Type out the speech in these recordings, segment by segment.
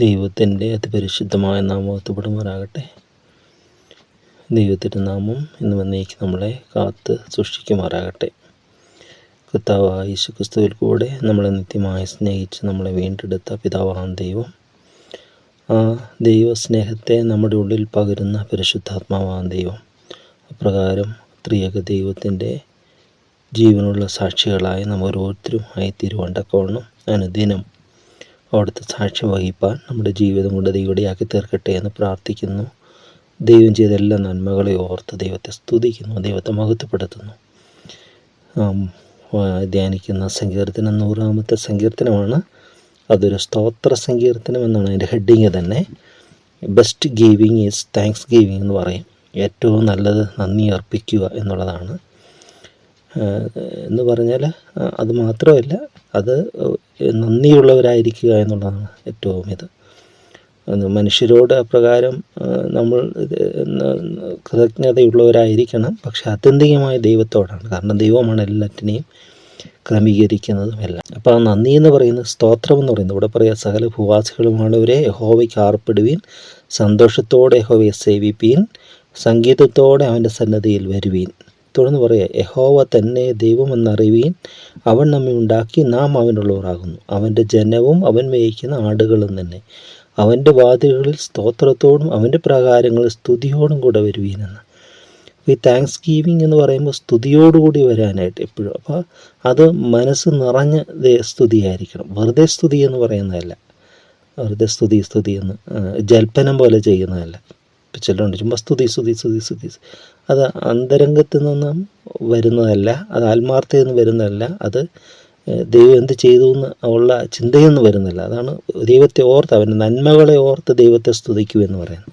ദൈവത്തിന്റെ അതിപരിശുദ്ധമായ നാമത്തുപെടുമാറാകട്ടെ ദൈവത്തിന്റെ നാമം ഇന്ന് വന്നേക്ക് നമ്മളെ കാത്ത് സൂക്ഷിക്കുമാറാകട്ടെ. കർത്താവായ യേശു ക്രിസ്തുവിൽ കൂടെ നമ്മളെ നിത്യമായി സ്നേഹിച്ച് നമ്മളെ വീണ്ടെടുത്ത പിതാവാണ് ദൈവം. ആ ദൈവസ്നേഹത്തെ നമ്മുടെ ഉള്ളിൽ പകരുന്ന പരിശുദ്ധാത്മാവാണ് ദൈവം. അപ്രകാരം ത്രിയക ദൈവത്തിന്റെ ജീവനുള്ള സാക്ഷികളായി നമ്മൾ ഓരോരുത്തരും ആയി തിരുവണ്ടക്കോണം അനുദിനം അവിടുത്തെ സാക്ഷ്യം വഹിപ്പാൻ നമ്മുടെ ജീവിതം കൊണ്ട് ദൈവടിയാക്കി തീർക്കട്ടെ എന്ന് പ്രാർത്ഥിക്കുന്നു. ദൈവം ചെയ്ത എല്ലാ നന്മകളെ ഓർത്ത് ദൈവത്തെ സ്തുതിക്കുന്നു ദൈവത്തെ മഹത്വപ്പെടുത്തുന്നു. ധ്യാനിക്കുന്ന സങ്കീർത്തനം നൂറാമത്തെ സങ്കീർത്തനമാണ്. അതൊരു സ്തോത്ര സങ്കീർത്തനം എന്നാണ് അതിന്റെ ഹെഡിങ് തന്നെ. Best giving is thanks giving എന്ന് പറയും. ഏറ്റവും നല്ലത് നന്ദി അർപ്പിക്കുക എന്നുള്ളതാണ്. എന്ന് പറഞ്ഞാൽ അത് മാത്രമല്ല അത് നന്ദിയുള്ളവരായിരിക്കുക എന്നുള്ളതാണ് ഏറ്റവും ഇത്. മനുഷ്യരോട് അപ്രകാരം നമ്മൾ കൃതജ്ഞതയുള്ളവരായിരിക്കണം. പക്ഷെ ആത്യന്തികമായ ദൈവത്തോടാണ്. കാരണം ദൈവമാണ് എല്ലാറ്റിനെയും ക്രമീകരിക്കുന്നതും എല്ലാം. അപ്പോൾ ആ നന്ദി എന്ന് പറയുന്നത് സ്തോത്രം എന്ന് പറയുന്നത്. ഇവിടെ പറയുക സകല ഭൂവാസികളുമാണവരെ യഹോവയ്ക്ക് ആർപ്പിടുവീൻ സന്തോഷത്തോടെ യഹോവയെ സേവിപ്പീൻ സംഗീതത്തോടെ അവന്റെ സന്നദ്ധിയിൽ വരുവീൻ. തുടർന്ന് പറയുക യഹോവ തന്നെ ദൈവമെന്നറിവീൻ അവൻ നമ്മെ ഉണ്ടാക്കി നാം അവനുള്ളവരാകുന്നു. അവന്റെ ജനവും അവൻ മേയിക്കുന്ന ആടുകളും തന്നെ. അവന്റെ വാതിലുകളിൽ സ്തോത്രത്തോടും അവന്റെ പ്രകാരങ്ങളിൽ സ്തുതിയോടും കൂടെ വരുവീനെന്ന് ഈ താങ്ക്സ് ഗീവിങ് എന്ന് പറയുമ്പോൾ സ്തുതിയോടുകൂടി വരാനായിട്ട് എപ്പോഴും. അപ്പോൾ അത് മനസ്സ് നിറഞ്ഞ സ്തുതിയായിരിക്കണം. വെറുതെ സ്തുതി എന്ന് പറയുന്നതല്ല. വെറുതെ സ്തുതി സ്തുതി എന്ന് ജൽപ്പനം പോലെ ചെയ്യുന്നതല്ല. ഇപ്പം ചിലരുണ്ട് ചുമ്മാ സ്തുതി സ്തുതി സ്തുതി സ്തുതി. അത് അന്തരംഗത്ത് നിന്നും വരുന്നതല്ല അത് ആത്മാർത്ഥയിൽ നിന്ന് വരുന്നതല്ല അത് ദൈവം എന്ത് ചെയ്തു എന്ന് ഉള്ള ചിന്തയിൽ നിന്ന് വരുന്നില്ല അതാണ് ദൈവത്തെ ഓർത്ത് അവന്റെ നന്മകളെ ഓർത്ത് ദൈവത്തെ സ്തുതിക്കൂ എന്ന് പറയുന്നത്.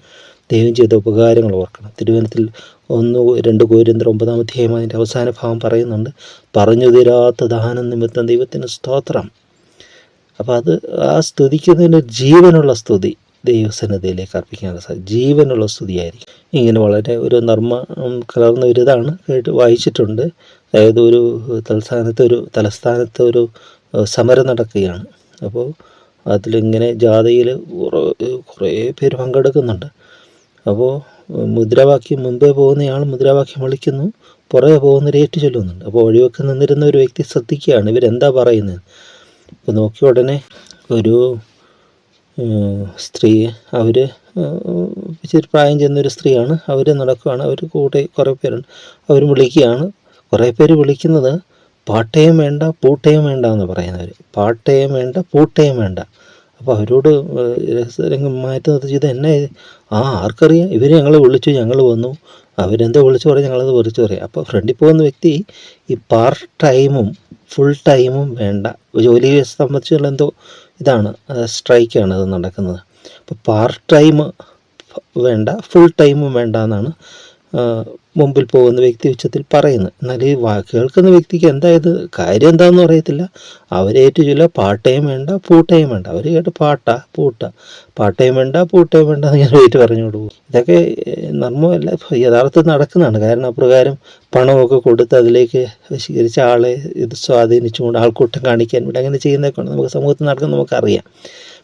ദൈവം ചെയ്ത ഉപകാരങ്ങൾ ഓർക്കണം. തിരുവനന്തപുരത്തിൽ ഒന്ന് രണ്ട് കോരിന്തർ ഒമ്പതാം അധ്യായം അതിന്റെ അവസാന ഭാവം പറയുന്നുണ്ട് പറഞ്ഞു തീരാത്ത ദാനം നിമിത്തം ദൈവത്തിന് സ്തോത്രം. അപ്പോൾ അത് ആ സ്തുതിക്കുന്നതിന് ജീവനുള്ള സ്തുതി. ദൈവസന്നദ്ധയിലേക്ക് അർപ്പിക്കാനുള്ള സാധ്യത ജീവനുള്ള സ്തുതിയായിരിക്കും. ഇങ്ങനെ വളരെ ഒരു നർമ്മ കലർന്ന ഒരു ഇതാണ് കേട്ട് വായിച്ചിട്ടുണ്ട്. അതായത് ഒരു തലസ്ഥാനത്ത് ഒരു തലസ്ഥാനത്ത് ഒരു സമരം നടക്കുകയാണ്. അപ്പോൾ അതിലിങ്ങനെ ജാഥയിൽ കുറേ പേര് പങ്കെടുക്കുന്നുണ്ട്. അപ്പോൾ മുദ്രാവാക്യം മുമ്പേ പോകുന്നയാൾ മുദ്രാവാക്യം വിളിക്കുന്നു പുറകെ പോകുന്നവർ ഏറ്റു ചൊല്ലുന്നുണ്ട് അപ്പോൾ വഴിവെക്ക് നിന്നിരുന്ന ഒരു വ്യക്തി ശ്രദ്ധിക്കുകയാണ്. ഇവരെന്താ പറയുന്നത്? അപ്പോൾ നോക്കിയ ഉടനെ ഒരു സ്ത്രീ. അവർ ഇച്ചിരി പ്രായം ചെന്നൊരു സ്ത്രീയാണ്. അവർ നടക്കുകയാണ് അവർ കൂടെ കുറേ പേരുണ്ട്. അവർ വിളിക്കുകയാണ്. കുറേ പേര് വിളിക്കുന്നത് പാട്ടയും വേണ്ട പൂട്ടയും വേണ്ട എന്ന് പറയുന്നവർ പാട്ടയും വേണ്ട പൂട്ടയും വേണ്ട. അപ്പോൾ അവരോട് രംഗം മാറ്റി നിർത്തി ചെയ്ത് എന്നെ ആ ആർക്കറിയാം? ഇവർ ഞങ്ങൾ വിളിച്ചു ഞങ്ങൾ വന്നു. അവരെന്തോ വിളിച്ചു പറയും ഞങ്ങളത് വിളിച്ചു പറയും. അപ്പോൾ ഫ്രണ്ടിൽ പോകുന്ന വ്യക്തി ഈ പാർട്ട് ടൈമും ഫുൾ ടൈമും വേണ്ട. ജോലിയെ സംബന്ധിച്ചുള്ള എന്തോ ഇതാണ് സ്ട്രൈക്കാണ് ഇത് നടക്കുന്നത്. അപ്പോൾ പാർട്ട് ടൈം വേണ്ട ഫുൾ ടൈമും വേണ്ട എന്നാണ് മുമ്പിൽ പോകുന്ന വ്യക്തി ഉച്ചത്തിൽ പറയുന്നത് എന്നാൽ ഈ കേൾക്കുന്ന വ്യക്തിക്ക് എന്തായത് കാര്യം എന്താണെന്ന് അറിയത്തില്ല. അവരേറ്റു ചില പാട്ടയും വേണ്ട പൂട്ടയും വേണ്ട. അവർ കേട്ട് പാട്ട പൂട്ട. പാട്ടയും വേണ്ട പൂട്ടയും വേണ്ട എന്ന് ഞാൻ വീട്ടിൽ പറഞ്ഞുകൊണ്ട് പോകും. ഇതൊക്കെ നർമ്മമല്ല യഥാർത്ഥത്തിൽ നടക്കുന്നതാണ്. കാരണം അപ്രകാരം പണമൊക്കെ കൊടുത്ത് അതിലേക്ക് വശീകരിച്ച ആളെ ഇത് സ്വാധീനിച്ചുകൊണ്ട് ആൾക്കൂട്ടം കാണിക്കാൻ വേണ്ടി അങ്ങനെ ചെയ്യുന്നതൊക്കെ നമുക്ക് സമൂഹത്തിൽ നടക്കുന്നത് നമുക്കറിയാം.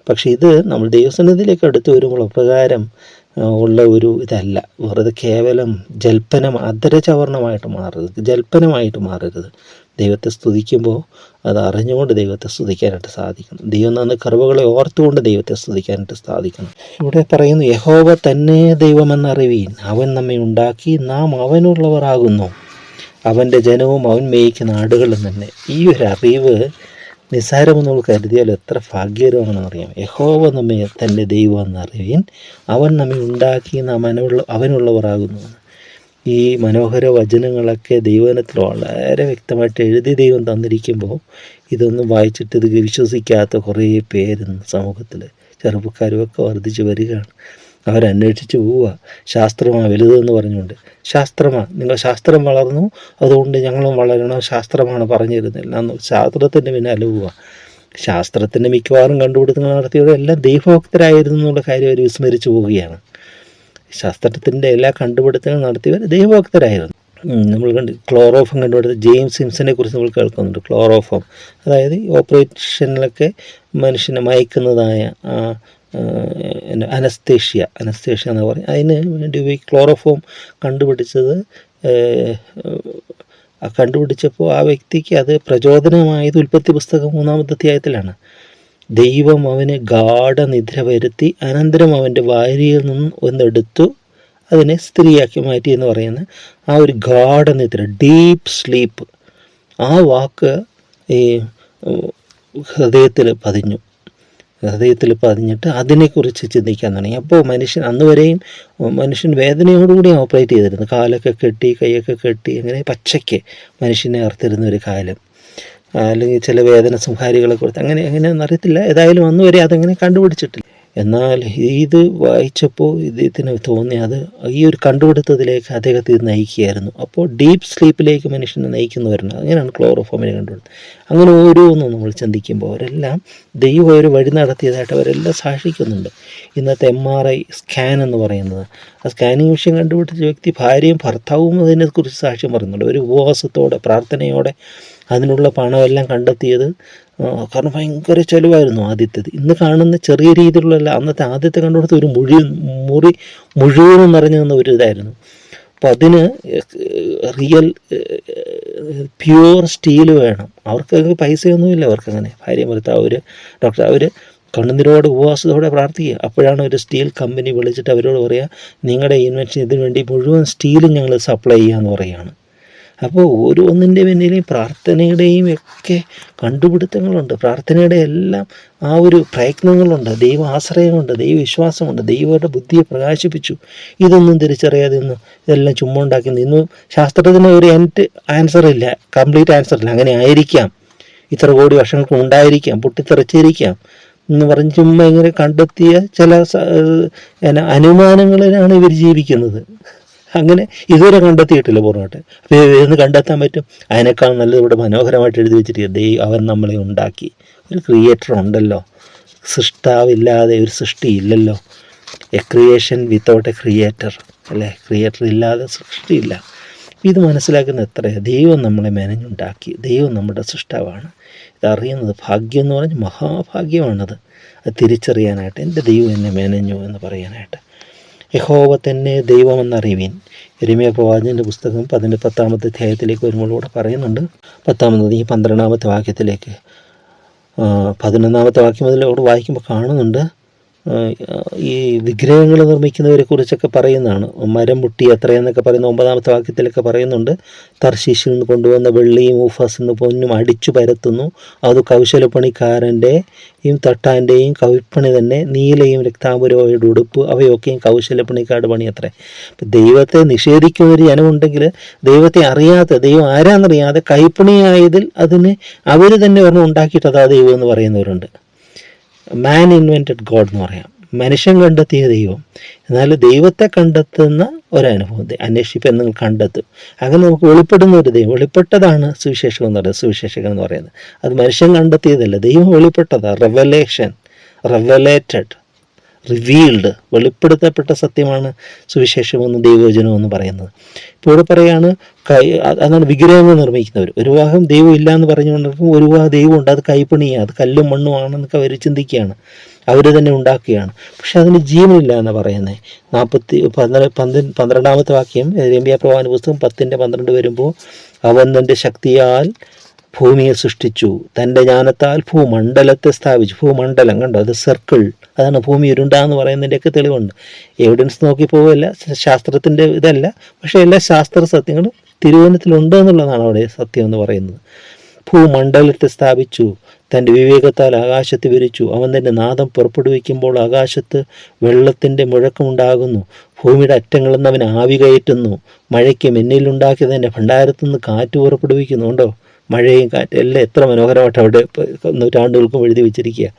പക്ഷേ ഇത് നമ്മൾ ദൈവസന്നിധിയിലേക്ക് അടുത്ത് വരുമ്പോൾ അപ്രകാരം ഉള്ള ഒരു ഇതല്ല. വെറുതെ കേവലം ജൽപ്പനം അധരചവർണമായിട്ട് മാറരുത്. ജൽപ്പനമായിട്ട് മാറരുത്. ദൈവത്തെ സ്തുതിക്കുമ്പോൾ അത് അറിഞ്ഞുകൊണ്ട് ദൈവത്തെ സ്തുതിക്കാനായിട്ട് സാധിക്കണം. ദൈവം തന്ന കറിവുകളെ ഓർത്തുകൊണ്ട് ദൈവത്തെ സ്തുതിക്കാനായിട്ട് സാധിക്കണം. ഇവിടെ പറയുന്നു യഹോവ തന്നെ ദൈവമെന്നറിവീൻ അവൻ നമ്മെ ഉണ്ടാക്കി. നാം അവനുള്ളവരാകുന്നു. അവന്റെ ജനവും അവൻ മേയിക്കുന്ന ആടുകളും തന്നെ. ഈ ഒരു അറിവ് നിസ്സാരമെന്ന് നമ്മൾ കരുതിയാൽ എത്ര ഭാഗ്യകരമാണെന്ന് അറിയാം. യഹോവ നമ്മെ തന്റെ ദൈവം എന്നറിവീൻ അവൻ നമ്മെ ഉണ്ടാക്കി അവനുള്ള അവനുള്ളവരാകുന്നു. ഈ മനോഹര വചനങ്ങളൊക്കെ ദൈവനത്തിൽ വളരെ വ്യക്തമായിട്ട് എഴുതി ദൈവം തന്നിരിക്കുമ്പോൾ ഇതൊന്നും വായിച്ചിട്ട് ഇത് വിശ്വസിക്കാത്ത കുറേ പേര് സമൂഹത്തിൽ ചെറുപ്പക്കാരുമൊക്കെ വർദ്ധിച്ചു വരികയാണ്. അവരന്വേഷിച്ച് പോവുക. ശാസ്ത്രമാണ് വലുതെന്ന് പറഞ്ഞുകൊണ്ട്. ശാസ്ത്രമാണ് നിങ്ങൾ ശാസ്ത്രം വളർന്നു. അതുകൊണ്ട് ഞങ്ങളും വളരണം. ശാസ്ത്രമാണ് പറഞ്ഞു തരുന്നില്ല അന്ന് ശാസ്ത്രത്തിന്റെ പിന്നാലെ പോവുക ശാസ്ത്രത്തിന്റെ മിക്കവാറും കണ്ടുപിടുത്തങ്ങൾ നടത്തിയവരെല്ലാം ദൈവഭക്തരായിരുന്നു എന്നുള്ള കാര്യം അവർ വിസ്മരിച്ചു പോവുകയാണ്. ശാസ്ത്രത്തിന്റെ എല്ലാ കണ്ടുപിടുത്തങ്ങൾ നടത്തിയവർ ദൈവഭക്തരായിരുന്നു. നമ്മൾ കണ്ട് ക്ലോറോഫം കണ്ടുപിടുത്ത. ജെയിംസ് സിംസനെ കുറിച്ച് നമ്മൾ കേൾക്കുന്നുണ്ട്. ക്ലോറോഫം. അതായത് ഓപ്പറേഷനിലൊക്കെ മനുഷ്യനെ മയക്കുന്നതായ അനസ്തേഷ്യ അനസ്തേഷ്യ എന്ന് പറയും അതിന് വേണ്ടി ക്ലോറോഫോം കണ്ടുപിടിച്ചത് കണ്ടുപിടിച്ചപ്പോൾ ആ വ്യക്തിക്ക് അത് പ്രചോദനമായത് ഉൽപ്പത്തി പുസ്തകം മൂന്നാമത്തെ അധ്യായത്തിലാണ്. ദൈവം അവന് ഗാഠനിദ്ര വരുത്തി അനന്തരം അവന്റെ ഭാര്യയിൽ നിന്നും ഒന്നെടുത്തു അതിനെ സ്ത്രീയാക്കി മാറ്റി എന്ന് പറയുന്ന ആ ഒരു ഗാഠനിദ്ര ഡീപ്പ് സ്ലീപ്പ്. ആ വാക്ക് ഈ ഹൃദയത്തിൽ പതിഞ്ഞു. ഹൃദയത്തിൽ പതിഞ്ഞിട്ട് അതിനെക്കുറിച്ച് ചിന്തിക്കാൻ തുടങ്ങി. അപ്പോൾ മനുഷ്യൻ അന്ന് വരെയും മനുഷ്യൻ വേദനയോടുകൂടി ഓപ്പറേറ്റ് ചെയ്തിരുന്നു. കാലൊക്കെ കെട്ടി കൈയൊക്കെ കെട്ടി അങ്ങനെ പച്ചയ്ക്ക് മനുഷ്യനെ അർത്തിരുന്ന ഒരു കാലം. അല്ലെങ്കിൽ ചില വേദന സംഹാരികളെ കുറിച്ച്. അങ്ങനെ എങ്ങനെയാണെന്ന് അറിയത്തില്ല. ഏതായാലും അന്ന് വരെ അതങ്ങനെ കണ്ടുപിടിച്ചിട്ടില്ല. എന്നാൽ ഇത് വായിച്ചപ്പോൾ ഇദ്ദേഹത്തിന് തോന്നി അത് ഈ ഒരു കണ്ടുപിടുത്തത്തിലേക്ക് അദ്ദേഹത്തെ ഇത് നയിക്കുകയായിരുന്നു. അപ്പോൾ ഡീപ്പ് സ്ലീപ്പിലേക്ക് മനുഷ്യനെ നയിക്കുന്നവരുണ്ട്. അങ്ങനെയാണ് ക്ലോറോഫോമിനെ കണ്ടുപിടുത്തത് അങ്ങനെ ഓരോന്നും നമ്മൾ ചിന്തിക്കുമ്പോൾ അവരെല്ലാം ദൈവം ഒരു വഴി നടത്തിയതായിട്ട് അവരെല്ലാം സാക്ഷിക്കുന്നുണ്ട്. ഇന്നത്തെ എം ആർ ഐ സ്കാൻ എന്ന് പറയുന്നത്. ആ സ്കാനിങ് വിഷയം കണ്ടുപിടിച്ച വ്യക്തി ഭാര്യയും ഭർത്താവും അതിനെക്കുറിച്ച് സാക്ഷ്യം പറയുന്നുണ്ട്. ഒരു ഉപവാസത്തോടെ പ്രാർത്ഥനയോടെ അതിനുള്ള പണമെല്ലാം കണ്ടെത്തിയത് കാരണം ഭയങ്കര ചിലവായിരുന്നു ആദ്യത്തേത്. ഇന്ന് കാണുന്ന ചെറിയ രീതിയിലുള്ള അന്നത്തെ ആദ്യത്തെ കണ്ടുപിടുത്ത ഒരു മുഴി മുറി മുഴുവനും നിറഞ്ഞു നിന്ന ഒരു ഇതായിരുന്നു. അപ്പോൾ അതിന് റിയൽ പ്യുവർ സ്റ്റീൽ വേണം. അവർക്ക് പൈസയൊന്നുമില്ല അവർക്കങ്ങനെ. ഭാര്യ ഭർത്താവ് അവർ ഡോക്ടർ അവർ കണ്ണുനീരോട് ഉപവാസത്തോടെ പ്രാർത്ഥിക്കുക. അപ്പോഴാണ് ഒരു സ്റ്റീൽ കമ്പനി വിളിച്ചിട്ട് അവരോട് പറയുക നിങ്ങളുടെ ഇൻവെൻഷൻ ഇതിനു വേണ്ടി മുഴുവൻ സ്റ്റീലും ഞങ്ങൾ സപ്ലൈ ചെയ്യാമെന്ന് പറയുകയാണ് അപ്പോൾ ഓരോന്നിന്റെ പിന്നിലെയും പ്രാർത്ഥനയുടെയും ഒക്കെ കണ്ടുപിടുത്തങ്ങളുണ്ട്. പ്രാർത്ഥനയുടെ എല്ലാം ആ ഒരു പ്രയത്നങ്ങളുണ്ട്. ദൈവ ആശ്രയമുണ്ട് ദൈവ വിശ്വാസമുണ്ട് ദൈവയുടെ ബുദ്ധിയെ പ്രകാശിപ്പിച്ചു. ഇതൊന്നും തിരിച്ചറിയാതെ ഇന്ന് ഇതെല്ലാം ചുമ്മാ ഉണ്ടാക്കി ഇന്ന് ശാസ്ത്രത്തിന് ഒരു എൻഡ് ആൻസർ ഇല്ല കംപ്ലീറ്റ് ആൻസർ ഇല്ല. അങ്ങനെ ആയിരിക്കാം. ഇത്ര കോടി വർഷങ്ങൾക്ക് ഉണ്ടായിരിക്കാം പൊട്ടിത്തെറിച്ചിരിക്കാം എന്ന് പറഞ്ഞ് ചുമ്മാ ഇങ്ങനെ കണ്ടെത്തിയ ചില അനുമാനങ്ങളിലാണ് ഇവർ ജീവിക്കുന്നത്. അങ്ങനെ ഇതുവരെ കണ്ടെത്തിയിട്ടില്ല പൂർണമായിട്ട്. അപ്പോൾ ഇതൊന്ന് കണ്ടെത്താൻ പറ്റും? അതിനേക്കാൾ നല്ലത് ഇവിടെ മനോഹരമായിട്ട് എഴുതി വെച്ചിട്ട് ദൈ അവൻ നമ്മളെ ഉണ്ടാക്കി. ഒരു ക്രിയേറ്റർ ഉണ്ടല്ലോ. സൃഷ്ടാവില്ലാതെ ഒരു സൃഷ്ടി ഇല്ലല്ലോ. A creation without a creator അല്ലേ? ക്രിയേറ്റർ ഇല്ലാതെ സൃഷ്ടിയില്ല. ഇത് മനസ്സിലാക്കുന്ന എത്രയാണ് ദൈവം നമ്മളെ മെനഞ്ഞുണ്ടാക്കി. ദൈവം നമ്മുടെ സൃഷ്ടാവാണ്. ഇതറിയുന്നത് ഭാഗ്യം എന്ന് പറഞ്ഞാൽ മഹാഭാഗ്യമാണത്. അത് തിരിച്ചറിയാനായിട്ട് എന്റെ ദൈവം എന്നെ മെനഞ്ഞു എന്ന് പറയാനായിട്ട്. യഹോവ തന്നെ ദൈവമെന്നറിവീൻ എരുമയ പ്രവാചന്റെ പുസ്തകം പതിന്റെ പത്താമത്തെ അധ്യായത്തിലേക്ക് വരുമ്പോൾ ഇവിടെ പറയുന്നുണ്ട് പത്താമത് ഈ പന്ത്രണ്ടാമത്തെ വാക്യത്തിലേക്ക് പതിനൊന്നാമത്തെ വാക്യം മുതൽ അവിടെ വായിക്കുമ്പോൾ കാണുന്നുണ്ട്. ഈ വിഗ്രഹങ്ങൾ നിർമ്മിക്കുന്നവരെ കുറിച്ചൊക്കെ പറയുന്നതാണ്. മരം മുട്ടി എത്രയെന്നൊക്കെ പറയുന്ന ഒമ്പതാമത്തെ വാക്യത്തിലൊക്കെ പറയുന്നുണ്ട്. തർശീഷിൽ നിന്ന് കൊണ്ടുവന്ന വെള്ളിയും ഊഫാസിൽ നിന്ന് പൊന്നും അടിച്ചു പരത്തുന്നു. അത് ഈ തട്ടാന്റെയും കവിപ്പണി തന്നെ നീലയും രക്താപുരയുടെ ഉടുപ്പ്. അവയൊക്കെയും കൗശലപ്പണിക്കാട് പണി അത്രേ. ദൈവത്തെ നിഷേധിക്കുന്ന ഒരു ജനമുണ്ടെങ്കിൽ ദൈവത്തെ അറിയാത്ത ദൈവം ആരാന്നറിയാതെ കൈപ്പണിയായതിൽ അതിന് അവർ തന്നെ ഒരെണ്ണം അതാ ദൈവം എന്ന് പറയുന്നവരുണ്ട്. മാൻ ഇൻവെന്റഡ് ഗോഡ് എന്ന് പറയാം. മനുഷ്യൻ കണ്ടെത്തിയ ദൈവം. എന്നാൽ ദൈവത്തെ കണ്ടെത്തുന്ന ഒരനുഭവം അന്വേഷിപ്പ് നിങ്ങൾ കണ്ടെത്തും. അങ്ങനെ നമുക്ക് വെളിപ്പെടുന്ന ഒരു ദൈവം വെളിപ്പെട്ടതാണ് സുവിശേഷകം എന്ന് പറയുന്നത് സുവിശേഷകൻ എന്ന് പറയുന്നത്. അത് മനുഷ്യൻ കണ്ടെത്തിയതല്ല ദൈവം വെളിപ്പെട്ടതാണ് റെവലേഷൻ റെവലേറ്റഡ് റിവീൽഡ് വെളിപ്പെടുത്തപ്പെട്ട സത്യമാണ് സുവിശേഷമെന്ന് ദൈവവചനം എന്ന് പറയുന്നത്. ഇപ്പോൾ ഇവിടെ പറയാണ് കൈ അത് അതാണ് വിഗ്രഹങ്ങൾ നിർമ്മിക്കുന്നവർ. ഒരു വിവാഹം ദൈവം ഇല്ല എന്ന് പറഞ്ഞുകൊണ്ടിരിക്കും ഒരു വിവാഹം ദൈവമുണ്ട് അത് കൈപ്പണിയാണ് അത് കല്ലും മണ്ണും ആണെന്നൊക്കെ അവർ ചിന്തിക്കുകയാണ്. അവർ തന്നെ ഉണ്ടാക്കുകയാണ്. പക്ഷെ അതിന് ജീവനില്ല എന്ന് പറയുന്നത് നാൽപ്പത്തി പന്ത്രണ്ട് പന്ത്ര പന്ത്രണ്ടാമത്തെ വാക്യം രമ്യ പ്രവാന പുസ്തകം പത്തിന്റെ പന്ത്രണ്ട് വരുമ്പോൾ അവൻ തന്റെ ശക്തിയാൽ ഭൂമിയെ സൃഷ്ടിച്ചു. തന്റെ ജ്ഞാനത്താൽ ഭൂമണ്ഡലത്തെ സ്ഥാപിച്ചു. ഭൂമണ്ഡലം കണ്ടോ? അത് സർക്കിൾ അതാണ് ഭൂമി ഉരുണ്ടാന്ന് പറയുന്നതിന്റെയൊക്കെ തെളിവുണ്ട്. എവിഡൻസ് നോക്കി പോവുകയല്ല ശാസ്ത്രത്തിന്റെ ഇതല്ല. പക്ഷേ എല്ലാ ശാസ്ത്ര സത്യങ്ങളും തിരുവനന്തപുരത്തിലുണ്ട് എന്നുള്ളതാണ് അവിടെ സത്യം എന്ന് പറയുന്നത്. ഭൂമണ്ഡലത്തെ സ്ഥാപിച്ചു. തന്റെ വിവേകത്താൽ ആകാശത്ത് വിരിച്ചു. അവൻ തന്റെ നാദം പുറപ്പെടുവിക്കുമ്പോൾ ആകാശത്ത് വെള്ളത്തിന്റെ മുഴക്കമുണ്ടാകുന്നു. ഭൂമിയുടെ അറ്റങ്ങളിൽ നിന്ന് അവൻ ആവി കയറ്റുന്നു. മഴയ്ക്ക് മിന്നലുണ്ടാക്കിയതിന്റെ ഭണ്ഡാരത്തുനിന്ന് കാറ്റ് പുറപ്പെടുവിക്കുന്നു ഉണ്ടോ മഴയും കാറ്റും എല്ലാം എത്ര മനോഹരമായിട്ട് അവിടെ നൂറ്റാണ്ടുകൾക്കും എഴുതി വെച്ചിരിക്കുക.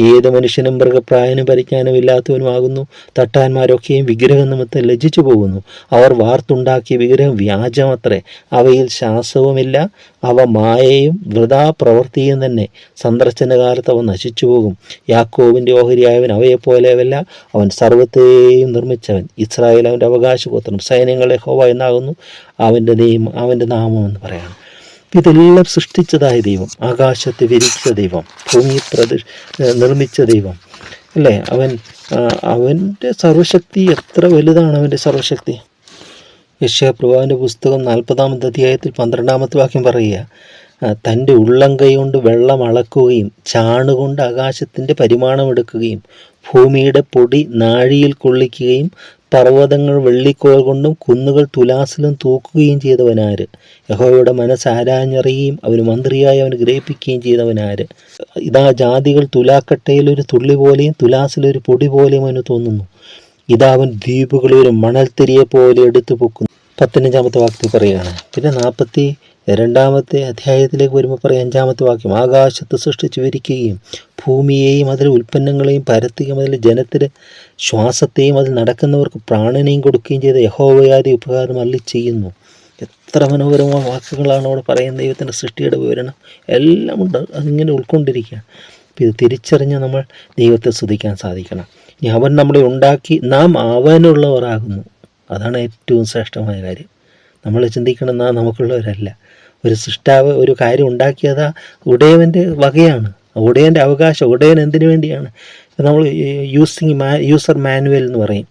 ഏത് മനുഷ്യനും മൃഗപ്രായനും പരിജ്ഞാനം ഇല്ലാത്തവനുമാകുന്നു തട്ടാന്മാരൊക്കെയും വിഗ്രഹം നിമിത്തം ലജ്ജിച്ചു പോകുന്നു. അവർ വാർത്തുണ്ടാക്കിയ വിഗ്രഹം വ്യാജമത്രേ. അവയിൽ ശ്വാസവുമില്ല അവ മായയും വൃതാ പ്രവൃത്തിയും തന്നെ. സന്ദർശന കാലത്ത് അവ നശിച്ചു പോകും. യാക്കോവിന്റെ ഓഹരിയായവൻ അവയെപ്പോലെയല്ല. അവൻ സർവത്തെയും നിർമ്മിച്ചവൻ. ഇസ്രായേൽ അവന്റെ അവകാശപുത്രം സൈന്യങ്ങളെ ഹോവ എന്നാകുന്നു. അവന്റെ നിയമം അവന്റെ നാമം എന്ന് പറയാണ്. ഇതെല്ലാം സൃഷ്ടിച്ചതായ ദൈവം. ആകാശത്തെ വിരിച്ച ദൈവം ഭൂമി പ്രതി നിർമ്മിച്ച ദൈവം. അല്ലേ? അവൻ അവന്റെ സർവശക്തി എത്ര വലുതാണ് അവന്റെ സർവശക്തി യശ്യാപ്രഭാവിന്റെ പുസ്തകം നാൽപ്പതാമത്തെ അധ്യായത്തിൽ പന്ത്രണ്ടാമത്തെ വാക്യം പറയുക തന്റെ ഉള്ളം കൈ കൊണ്ട് വെള്ളം അളക്കുകയും ചാണുകൊണ്ട് ആകാശത്തിന്റെ പരിമാണം എടുക്കുകയും ഭൂമിയുടെ പൊടി നാഴിയിൽ കൊള്ളിക്കുകയും പർവതങ്ങൾ വെള്ളിക്കോൾ കൊണ്ടും കുന്നുകൾ തുലാസിലും തൂക്കുകയും ചെയ്തവനാര്? യഹോയുടെ മനസ്സ് ആരാഞ്ഞറിയുകയും അവന് മന്ത്രിയായി അവന് ഗ്രഹിപ്പിക്കുകയും ചെയ്തവനാര്? ഇതാ ജാതികൾ തുലാക്കട്ടയിൽ ഒരു തുള്ളി പോലെയും തുലാസിലൊരു പൊടി പോലെയും അവന് തോന്നുന്നു. ഇതാ അവൻ ദ്വീപുകളിൽ ഒരു മണൽത്തിരിയെ പോലെ എടുത്തു പൊക്കുന്നു. പതിനഞ്ചാമത്തെ വാക്യത്തിൽ പറയുകയാണ്. പിന്നെ നാൽപ്പത്തി രണ്ടാമത്തെ അധ്യായത്തിലേക്ക് വരുമ്പോൾ പറയും അഞ്ചാമത്തെ വാക്യം ആകാശത്ത് സൃഷ്ടിച്ചു വിരിക്കുകയും ഭൂമിയെയും അതിലെ ഉൽപ്പന്നങ്ങളെയും പരത്തുകയും അതിലെ ജനത്തിന് ശ്വാസത്തെയും അതിൽ നടക്കുന്നവർക്ക് പ്രാണനെയും കൊടുക്കുകയും ചെയ്ത യഹോവയാതി ഉപകാരം അല്ലി ചെയ്യുന്നു എത്ര മനോഹരമായ വാക്കുകളാണ് അവിടെ പറയുന്ന ദൈവത്തിന്റെ സൃഷ്ടിയുടെ വിവരണം. എല്ലാം ഉണ്ട് അതിങ്ങനെ ഉൾക്കൊണ്ടിരിക്കുകയാണ്. അപ്പോൾ ഇത് തിരിച്ചറിഞ്ഞ് നമ്മൾ ദൈവത്തെ സ്തുതിക്കാൻ സാധിക്കണം. ഇനി അവൻ നമ്മളെ ഉണ്ടാക്കി നാം അവനുള്ളവരാകുന്നു. അതാണ് ഏറ്റവും ശ്രേഷ്ഠമായ കാര്യം. നമ്മൾ ചിന്തിക്കണം നാം നമുക്കുള്ളവരല്ല. ഒരു സൃഷ്ടാവ് ഒരു കാര്യം ഉണ്ടാക്കിയത് ഉടയവന്റെ വകയാണ്. ഉടയന്റെ അവകാശം ഉടയൻ എന്തിനു വേണ്ടിയാണ്? നമ്മൾ യൂസിങ് മാ യൂസർ മാനുവൽ എന്ന് പറയും.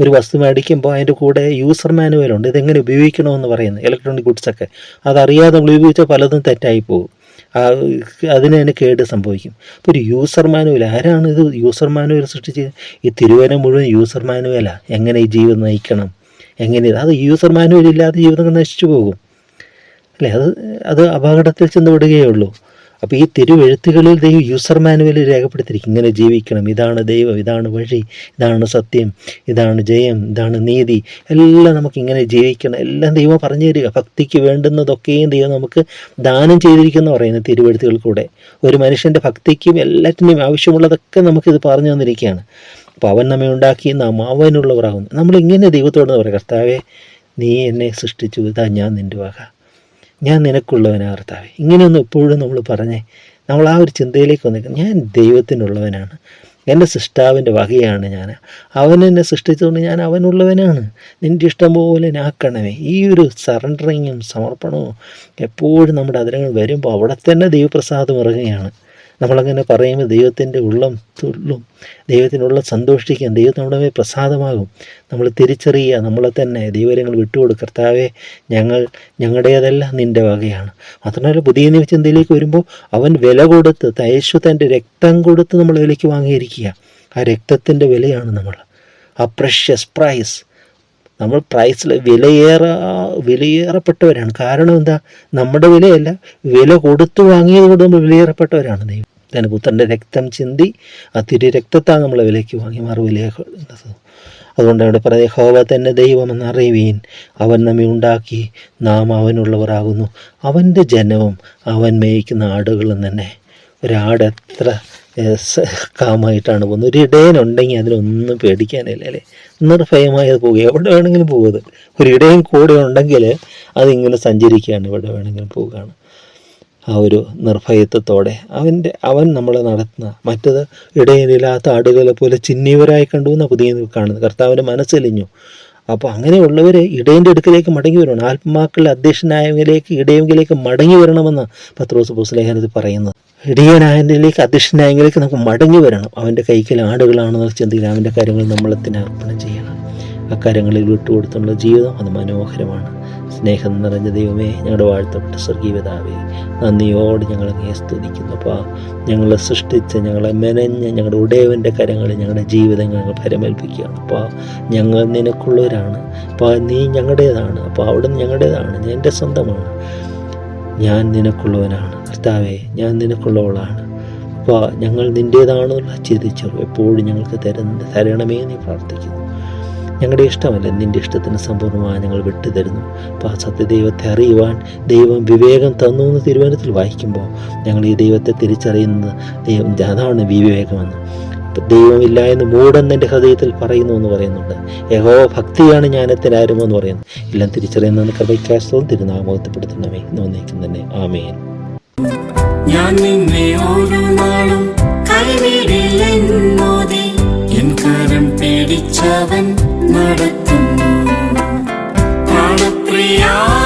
ഒരു വസ്തു മേടിക്കുമ്പോൾ അതിന്റെ കൂടെ യൂസർ മാനുവൽ മാനുവലുണ്ട് ഇതെങ്ങനെ ഉപയോഗിക്കണമെന്ന് പറയുന്നത് ഇലക്ട്രോണിക് ഗുഡ്സൊക്കെ അതറിയാതെ നമ്മൾ ഉപയോഗിച്ചാൽ പലതും തെറ്റായി പോകും. അതിന് തന്നെ കേട് സംഭവിക്കും. അപ്പോൾ ഒരു യൂസർ മാനുവൽ ആരാണ് ഇത് യൂസർ മാനുവൽ സൃഷ്ടിച്ചത്? ഈ തിരുവനം മുഴുവൻ യൂസർ മാനുവലാണ് എങ്ങനെ ഈ ജീവിതം നയിക്കണം? എങ്ങനെ? അത് യൂസർ മാനുവൽ ഇല്ലാതെ ജീവിതം നശിച്ചു പോകും. അല്ലേ? അത് അത് അപകടത്തിൽ ചെന്ന് വിടുകയേ ഉള്ളൂ അപ്പോൾ ഈ തിരുവെഴുത്തുകളിൽ ദൈവം യൂസർ മാനുവലിൽ രേഖപ്പെടുത്തിയിരിക്കും. ഇങ്ങനെ ജീവിക്കണം. ഇതാണ് ദൈവം. ഇതാണ് വഴി. ഇതാണ് സത്യം. ഇതാണ് ജയം. ഇതാണ് നീതി. എല്ലാം നമുക്ക് ഇങ്ങനെ ജീവിക്കണം. എല്ലാം ദൈവം പറഞ്ഞു തരിക. ഭക്തിക്ക് വേണ്ടുന്നതൊക്കെയും ദൈവം നമുക്ക് ദാനം ചെയ്തിരിക്കുന്നു പറയുന്നത് തിരുവെഴുത്തുകൾ കൂടെ. ഒരു മനുഷ്യന്റെ ഭക്തിക്കും എല്ലാറ്റിനും ആവശ്യമുള്ളതൊക്കെ നമുക്കിത് പറഞ്ഞു തന്നിരിക്കുകയാണ്. അപ്പോൾ അവൻ നമ്മെ ഉണ്ടാക്കി നാം അവനുള്ളവരാകുന്നു നമ്മൾ ഇങ്ങനെ ദൈവത്തോട് പറയാം കർത്താവേ നീ എന്നെ സൃഷ്ടിച്ചു. ഇതാ ഞാൻ നിന്റെ വക. ഞാൻ നിനക്കുള്ളവനാ കർത്താവ് ഇങ്ങനെയൊന്നും എപ്പോഴും നമ്മൾ പറഞ്ഞേ നമ്മൾ ആ ഒരു ചിന്തയിലേക്ക് വന്നേക്കും ഞാൻ ദൈവത്തിനുള്ളവനാണ്. എന്റെ സൃഷ്ടാവിന്റെ വകയാണ് ഞാൻ. അവൻ എന്നെ സൃഷ്ടിച്ചുകൊണ്ട് ഞാൻ അവനുള്ളവനാണ്. നിന്റെ ഇഷ്ടം പോലെ ആക്കണമേ. ഈ ഒരു സറണ്ടറിങ്ങും സമർപ്പണവും എപ്പോഴും നമ്മുടെ അതിരങ്ങൾ വരുമ്പോൾ അവിടെ തന്നെ ദൈവപ്രസാദം ഇറങ്ങുകയാണ്. നമ്മളങ്ങനെ പറയുമ്പോൾ ദൈവത്തിന്റെ ഉള്ളം തുള്ളും ദൈവത്തിനുള്ള സന്തോഷിക്കാൻ ദൈവം നമ്മുടെ പ്രസാദമാകും. നമ്മൾ തിരിച്ചറിയുക നമ്മളെ തന്നെ ദൈവരങ്ങൾ വിട്ടുകൊടുക്കുക കർത്താവെ ഞങ്ങൾ ഞങ്ങളുടേതല്ല നിന്റെ വകയാണ്. മാത്രമല്ല പുതിയ നിയമചിന്തയിലേക്ക് വരുമ്പോൾ അവൻ വില കൊടുത്ത് തയേശു തന്റെ രക്തം കൊടുത്ത് നമ്മൾ വിലയ്ക്ക് വാങ്ങിയിരിക്കുക. ആ രക്തത്തിന്റെ വിലയാണ് നമ്മൾ. ആ പ്രഷ്യസ് പ്രൈസ് നമ്മൾ പ്രൈസിൽ വിലയേറ വിലയേറപ്പെട്ടവരാണ്. കാരണം എന്താ? നമ്മുടെ വിലയല്ല. വില കൊടുത്തു വാങ്ങിയത് കൊണ്ട് നമ്മൾ വിലയേറപ്പെട്ടവരാണ്. ദൈവം. തന്നെ പുത്രന്റെ രക്തം ചിന്തി ആ തിരു രക്തത്താണ് നമ്മൾ വിലയ്ക്ക് വാങ്ങി മാറി വിലയേ അതുകൊണ്ട് അവിടെ പറയുന്നത് ഹോവ തന്നെ ദൈവമെന്ന് അറിയുവീൻ. അവൻ നമ്മെ ഉണ്ടാക്കി നാം അവനുള്ളവരാകുന്നു. അവന്റെ ജനവും അവൻ മേയ്ക്കുന്ന ആടുകളും തന്നെ. ഒരാട് എത്ര കാമായിട്ടാണ് പോകുന്നത്. ഒരു ഇടയനുണ്ടെങ്കിൽ അതിനൊന്നും പേടിക്കാനില്ല അല്ലേ? നിർഭയമായി പോകുക. എവിടെ വേണമെങ്കിലും പോകുന്നത്. ഒരു ഇടയൻ കൂടെ ഉണ്ടെങ്കിൽ അതിങ്ങനെ സഞ്ചരിക്കുകയാണ്. എവിടെ വേണമെങ്കിലും പോവുകയാണ് ആ ഒരു നിർഭയത്വത്തോടെ അവന്റെ അവൻ നമ്മളെ നടത്തുന്ന മറ്റത് ഇടയനില്ലാത്ത ആടുകളെ പോലെ ചിന്നിയവരായി കണ്ടു എന്ന പുതിയ കാണുന്നത്. കർത്താവിന്റെ മനസ്സലിഞ്ഞു. അപ്പോൾ അങ്ങനെയുള്ളവർ ഇടയന്റെ അടുക്കിലേക്ക് മടങ്ങി വരണം. ആത്മാക്കളുടെ അധ്യക്ഷനായവരിലേക്ക് ഇടയെങ്കിലേക്ക് മടങ്ങി വരണമെന്ന് പത്രോസ് പുസ്ലേഖനത്തിൽ പറയുന്നത്. ഇടയനായതിലേക്ക് അധ്യക്ഷനായെങ്കിലേക്ക് നമുക്ക് മടങ്ങി വരണം. അവന്റെ കൈക്കൽ ആടുകളാണെന്നുള്ള ചിന്തയിൽ അവന്റെ കാര്യങ്ങൾ നമ്മളത്തിന് അർപ്പണം ചെയ്യണം. ആ അക്കാര്യങ്ങളിൽ വിട്ടുകൊടുത്തുള്ള ജീവിതം അത് മനോഹരമാണ്. സ്നേഹം നിറഞ്ഞ ദൈവമേ ഞങ്ങളുടെ വാഴ്ത്തപ്പെട്ട സ്വർഗീയതാവേ നന്ദിയോട് ഞങ്ങൾ സ്തുതിക്കുന്നു അപ്പോൾ ഞങ്ങളെ സൃഷ്ടിച്ച ഞങ്ങളെ മെനഞ്ഞ ഞങ്ങളുടെ ഉടയവന്റെ കരങ്ങളിൽ ഞങ്ങളുടെ ജീവിതം ഞങ്ങൾ പരമേൽപ്പിക്കുകയാണ് അപ്പോൾ ഞങ്ങൾ നിനക്കുള്ളവരാണ്. അപ്പോൾ നീ ഞങ്ങളുടേതാണ്. അപ്പോൾ അവിടുന്ന് ഞങ്ങളുടേതാണ്. എന്റെ സ്വന്തമാണ്. ഞാൻ നിനക്കുള്ളവനാണ്. കർത്താവെ ഞാൻ നിനക്കുള്ളവളാണ്. അപ്പോൾ ഞങ്ങൾ നിന്റേതാണെന്നുള്ള ചിന്തിച്ചു എപ്പോഴും ഞങ്ങൾക്ക് തരുന്ന തരണമേ നീ പ്രാർത്ഥിക്കുന്നു. ഞങ്ങളുടെ ഇഷ്ടമല്ല നിന്റെ ഇഷ്ടത്തിന് സമ്പൂർണമായി ഞങ്ങൾ വിട്ടുതരുന്നു. അപ്പോൾ ആ സത്യദൈവത്തെ അറിയുവാൻ ദൈവം വിവേകം തന്നു എന്ന് തിരുവനന്തപുരത്തിൽ വായിക്കുമ്പോൾ ഞങ്ങൾ ഈ ദൈവത്തെ തിരിച്ചറിയുന്നത് ദൈവം അതാണ് വിവേകമെന്ന്. ദൈവമില്ല എന്ന് മൂടൻ എന്റെ ഹൃദയത്തിൽ പറയുന്നു എന്ന് പറയുന്നുണ്ട്. യഹോ ഭക്തിയാണ് ജ്ഞാനത്തിന്റെ എന്ന് പറയുന്നത് എല്ലാം തിരിച്ചറിയുന്ന കൃപയ്ക്കാശ്രവും തിരുനാമോത്തപ്പെടുത്തണമേ വന്നേക്കും തന്നെ. ആമേൻ. ഞാൻ നിന്നെ എൻ കരം പിടിച്ചവൻ നടത്തുന്നു. പ്രാണപ്രിയാ